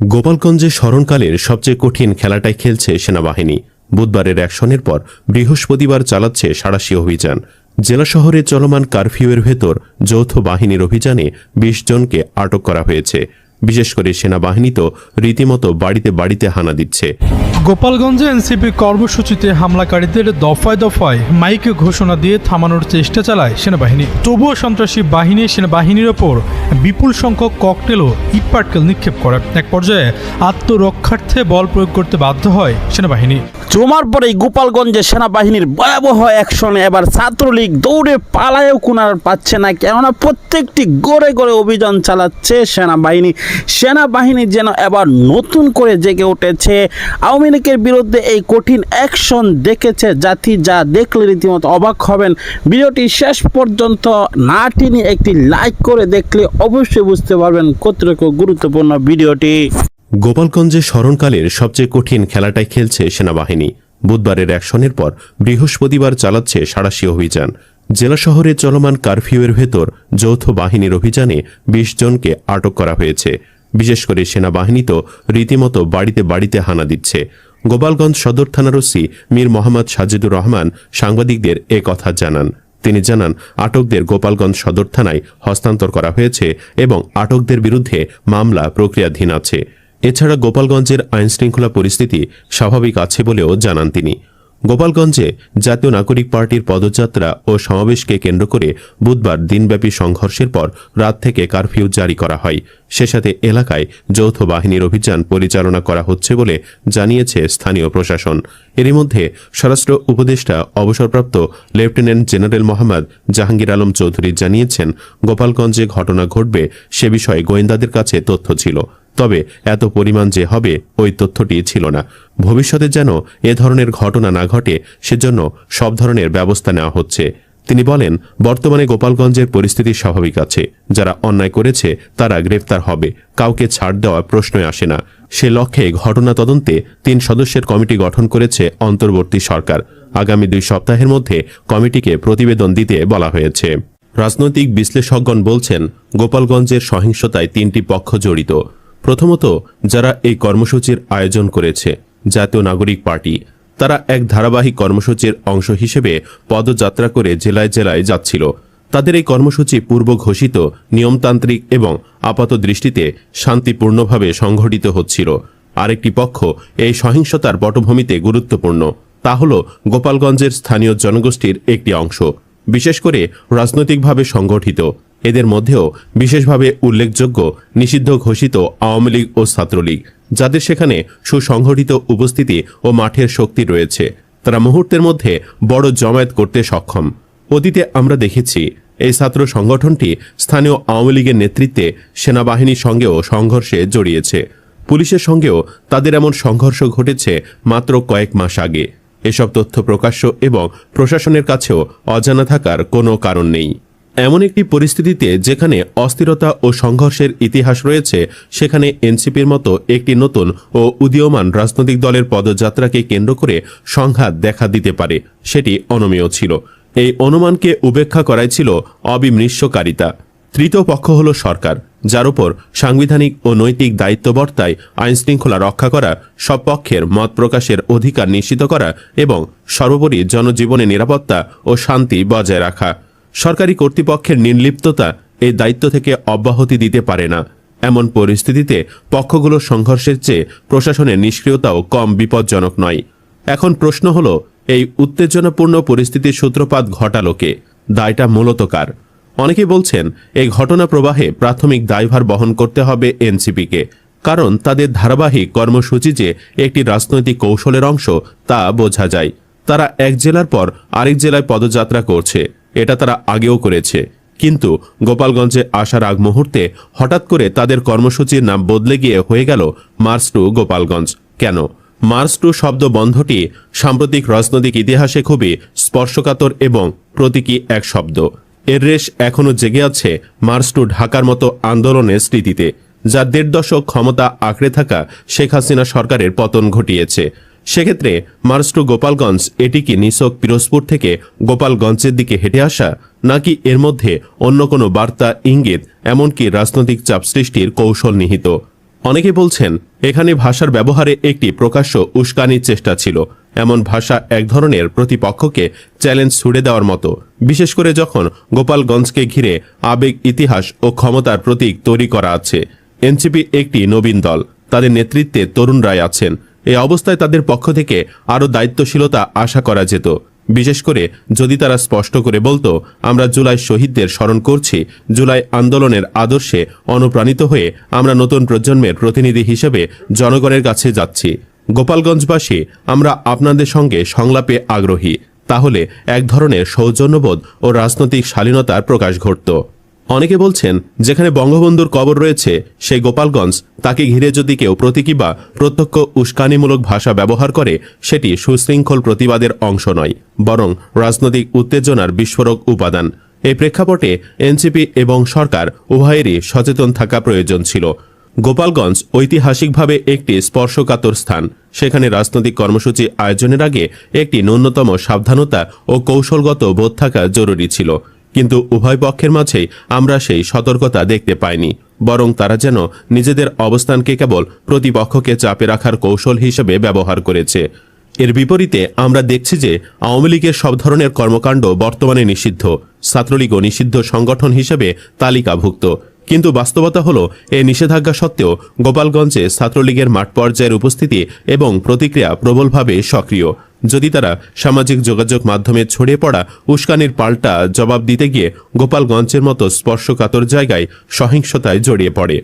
গোপালগঞ্জে স্মরণকালের সবচেয়ে কঠিন খেলাটাই খেলছে সেনাবাহিনী। বুধবারের অ্যাকশনের পর বৃহস্পতিবার চালাচ্ছে সাড়াশি অভিযান। জেলা শহরে চলমান কারফিউয়ের ভেতর যৌথ বাহিনীর অভিযানে বিশ জনকে আটক করা হয়েছে। বিশেষ করে সেনাবাহিনী তো রীতিমতো বাড়িতে বাড়িতে হানা দিচ্ছে। গোপালগঞ্জে এনসিপি কর্মসূচিতে হামলাকারীদের দফায় দফায় মাইকে ঘোষণা দিয়ে থামানোর চেষ্টা চালায় সেনাবাহিনী। তবুও সন্ত্রাসী বাহিনী সেনাবাহিনীর ওপর বিপুল সংখ্যক ককটেল ও ইটপাটকেল নিক্ষেপ করে। এক পর্যায়ে আত্মরক্ষার্থে বল প্রয়োগ করতে বাধ্য হয় সেনাবাহিনী। জমার পরেই গোপালগঞ্জে সেনাবাহিনীর ভয়াবহ অ্যাকশনে এবার ছাত্রলীগ দৌড়ে পালায়ও কুনার পাচ্ছে না, কেননা প্রত্যেকটি গড়ে গড়ে অভিযান চালাচ্ছে সেনাবাহিনী। সেনাবাহিনী যেন এবার নতুন করে জেগে উঠেছে। আওয়ামী লীগের বিরুদ্ধে এই কঠিন অ্যাকশন দেখেছে জাতি যা দেখলে রীতিমতো অবাক হবেন। ভিডিওটি শেষ পর্যন্ত না টেনে একটি লাইক করে দেখলে অবশ্যই বুঝতে পারবেন কতটুকু গুরুত্বপূর্ণ ভিডিওটি। গোপালগঞ্জে স্মরণকালের সবচেয়ে কঠিন খেলাটাই খেলছে সেনাবাহিনী। বুধবারের অ্যাকশনের পর বৃহস্পতিবার চালাচ্ছে সাড়াশি অভিযান। জেলা শহরে চলমান কারফিউয়ের ভেতর যৌথ বাহিনীর অভিযানে বিশ জনকে আটক করা হয়েছে। বিশেষ করে সেনাবাহিনী তো রীতিমতো বাড়িতে বাড়িতে হানা দিচ্ছে। গোপালগঞ্জ সদর থানার ওসি মীর মোহাম্মদ সাজিদুর রহমান সাংবাদিকদের এ কথা জানান। তিনি জানান, আটকদের গোপালগঞ্জ সদর থানায় হস্তান্তর করা হয়েছে এবং আটকদের বিরুদ্ধে মামলা প্রক্রিয়াধীন আছে। এছাড়া গোপালগঞ্জের আইনশৃঙ্খলা পরিস্থিতি স্বাভাবিক আছে বলেও জানান তিনি। গোপালগঞ্জে জাতীয় নাগরিক পার্টির পদযাত্রা ও সমাবেশকে কেন্দ্র করে বুধবার দিনব্যাপী সংঘর্ষের পর রাত থেকে কারফিউ জারি করা হয়। সে সাথে এলাকায় যৌথ বাহিনীর অভিযান পরিচালনা করা হচ্ছে বলে জানিয়েছে স্থানীয় প্রশাসন। এরই মধ্যে স্বরাষ্ট্র উপদেষ্টা অবসরপ্রাপ্ত লেফটেন্যান্ট জেনারেল মোহাম্মদ জাহাঙ্গীর আলম চৌধুরী জানিয়েছেন, গোপালগঞ্জে ঘটনা ঘটবে সে বিষয়ে গোয়েন্দাদের কাছে তথ্য ছিল। তবে এত পরিমাণ যে হবে ওই তথ্যটি ছিল না। ভবিষ্যতে যেন এ ধরনের ঘটনা না ঘটে, সেজন্য সব ধরনের ব্যবস্থা নেওয়া হচ্ছে। তিনি বলেন, বর্তমানে গোপালগঞ্জের পরিস্থিতি স্বাভাবিক আছে। যারা অন্যায় করেছে, তারা গ্রেফতার হবে। কাউকে ছাড় দেওয়া প্রশ্নই আসে না। সে লক্ষ্যে ঘটনা তদন্তে তিন সদস্যের কমিটি গঠন করেছে অন্তর্বর্তী সরকার। আগামী দুই সপ্তাহের মধ্যে কমিটিকে প্রতিবেদন দিতে বলা হয়েছে। রাজনৈতিক বিশ্লেষকগণ বলছেন, গোপালগঞ্জের সহিংসতায় তিনটি পক্ষ জড়িত। প্রথমত, যারা এই কর্মসূচির আয়োজন করেছে, জাতীয় নাগরিক পার্টি, তারা এক ধারাবাহিক কর্মসূচির অংশ হিসেবে পদযাত্রা করে জেলায় জেলায় যাচ্ছিল। তাদের এই কর্মসূচি পূর্ব ঘোষিত নিয়মতান্ত্রিক এবং আপাত দৃষ্টিতে শান্তিপূর্ণভাবে সংঘটিত হচ্ছিল। আরেকটি পক্ষ এই সহিংসতার পটভূমিতে গুরুত্বপূর্ণ। তা হল গোপালগঞ্জের স্থানীয় জনগোষ্ঠীর একটি অংশ। বিশেষ করে রাজনৈতিকভাবে সংগঠিত। এদের মধ্যেও বিশেষভাবে উল্লেখযোগ্য নিষিদ্ধ ঘোষিত আওয়ামী লীগ ও ছাত্রলীগ, যাদের সেখানে সুসংগঠিত উপস্থিতি ও মাঠের শক্তি রয়েছে। তারা মুহূর্তের মধ্যে বড় জমায়েত করতে সক্ষম। অতীতে আমরা দেখেছি এই ছাত্র সংগঠনটি স্থানীয় আওয়ামী লীগের নেতৃত্বে সেনাবাহিনীর সঙ্গেও সংঘর্ষে জড়িয়েছে। পুলিশের সঙ্গেও তাদের এমন সংঘর্ষ ঘটেছে মাত্র কয়েক মাস আগে। এসব তথ্য প্রকাশ্য এবং প্রশাসনের কাছেও অজানা থাকার কোনো কারণ নেই। এমন একটি পরিস্থিতিতে যেখানে অস্থিরতা ও সংঘর্ষের ইতিহাস রয়েছে, সেখানে এনসিপির মতো একটি নতুন ও উদীয়মান রাজনৈতিক দলের পদযাত্রাকে কেন্দ্র করে সংঘাত দেখা দিতে পারে, সেটি অনমেয় ছিল। এই অনুমানকে উপেক্ষা করাই ছিল অবিমৃষ্যকারিতা তৃতীয় পক্ষ হল সরকার, যার উপর সাংবিধানিক ও নৈতিক দায়িত্ব বর্তায় আইনশৃঙ্খলা রক্ষা করা, সব পক্ষের মত প্রকাশের অধিকার নিশ্চিত করা এবং সর্বোপরি জনজীবনে নিরাপত্তা ও শান্তি বজায় রাখা। সরকারি কর্তৃপক্ষের নির্লিপ্ততা এই দায়িত্ব থেকে অব্যাহতি দিতে পারে না। এমন পরিস্থিতিতে পক্ষগুলোর সংঘর্ষের চেয়ে প্রশাসনের নিষ্ক্রিয়তাও কম বিপজ্জনক নয়। এখন প্রশ্ন হল, এই উত্তেজনাপূর্ণ পরিস্থিতির সূত্রপাত ঘটালো কে? দায়টা মূলত কার? অনেকে বলছেন, এই ঘটনা প্রবাহে প্রাথমিক দায়ভার বহন করতে হবে এনসিপিকে, কারণ তাদের ধারাবাহিক কর্মসূচি যে একটি রাজনৈতিক কৌশলের অংশ, তা বোঝা যায়। তারা এক জেলার পর আরেক জেলায় পদযাত্রা করছে। এটা তারা আগেও করেছে। কিন্তু গোপালগঞ্জে আসার আগ মুহূর্তে হঠাৎ করে তাদের কর্মসূচির নাম বদলে গিয়ে হয়ে গেল মার্চ টু গোপালগঞ্জ। কেন? মার্চ টু শব্দ বন্ধটি সাম্প্রতিক রাজনৈতিক ইতিহাসে খুবই স্পর্শকাতর এবং প্রতীকী এক শব্দ। এর রেশ এখনও জেগে আছে মার্চ টু ঢাকার মতো আন্দোলনের স্মৃতিতে, যা দেড় দশক ক্ষমতা আঁকড়ে থাকা শেখ হাসিনা সরকারের পতন ঘটিয়েছে। সেক্ষেত্রে মার্চ গোপালগঞ্জ এটি কি নিছক পিরোজপুর থেকে গোপালগঞ্জের দিকে হেঁটে আসা, নাকি এর মধ্যে অন্য কোনো বার্তা, ইঙ্গিত, এমনকি রাজনৈতিক চাপ সৃষ্টির কৌশল নিহিত? অনেকে বলছেন, এখানে ভাষার ব্যবহারে একটি প্রকাশ্য উস্কানির চেষ্টা ছিল। এমন ভাষা এক ধরনের প্রতিপক্ষকে চ্যালেঞ্জ ছুড়ে দেওয়ার মতো। বিশেষ করে যখন গোপালগঞ্জকে ঘিরে আবেগ, ইতিহাস ও ক্ষমতার প্রতীক তৈরি করা আছে। এনসিপি একটি নবীন দল। তাদের নেতৃত্বে তরুণরাই আছেন। এই অবস্থায় তাদের পক্ষ থেকে আরও দায়িত্বশীলতা আশা করা যেত। বিশেষ করে যদি তারা স্পষ্ট করে বলতো, আমরা জুলাই শহীদদের স্মরণ করছি, জুলাই আন্দোলনের আদর্শে অনুপ্রাণিত হয়ে আমরা নতুন প্রজন্মের প্রতিনিধি হিসেবে জনগণের কাছে যাচ্ছি। গোপালগঞ্জবাসী, আমরা আপনাদের সঙ্গে সংলাপে আগ্রহী। তাহলে এক ধরনের সৌজন্যবোধ ও রাজনৈতিক শালীনতার প্রকাশ ঘটত। অনেকে বলছেন, যেখানে বঙ্গবন্ধুর কবর রয়েছে, সেই গোপালগঞ্জ, তাকে ঘিরে যদি কেউ প্রতীকী বা প্রত্যক্ষ উস্কানিমূলক ভাষা ব্যবহার করে, সেটি সুশৃঙ্খল প্রতিবাদের অংশ নয়, বরং রাজনৈতিক উত্তেজনার বিস্ফোরক উপাদান। এই প্রেক্ষাপটে এনসিপি এবং সরকার উভয়েরই সচেতন থাকা প্রয়োজন ছিল। গোপালগঞ্জ ঐতিহাসিকভাবে একটি স্পর্শকাতর স্থান। সেখানে রাজনৈতিক কর্মসূচি আয়োজনের আগে একটি ন্যূনতম সাবধানতা ও কৌশলগত বোধ থাকা জরুরি ছিল। কিন্তু উভয় পক্ষের মাঝেই আমরা সেই সতর্কতা দেখতে পাইনি, বরং তারা যেন নিজেদের অবস্থানকে কেবল প্রতিপক্ষকে চাপে রাখার কৌশল হিসেবে ব্যবহার করেছে। এর বিপরীতে আমরা দেখছি যে আওয়ামী লীগের সব ধরনের কর্মকাণ্ড বর্তমানে নিষিদ্ধ। ছাত্রলীগও নিষিদ্ধ সংগঠন হিসেবে তালিকাভুক্ত। কিন্তু বাস্তবতা হলো এই নিষেধাজ্ঞা সত্ত্বেও গোপালগঞ্জে ছাত্রলীগের মাঠ পর্যায়ের উপস্থিতি এবং প্রতিক্রিয়া প্রবলভাবে সক্রিয়। যদি তারা সামাজিক যোগাযোগ মাধ্যমে ছড়িয়ে পড়া উস্কানির পাল্টা জবাব দিতে গিয়ে গোপালগঞ্জের মতো স্পর্শকাতর জায়গায় সহিংসতায় জড়িয়ে পড়ে।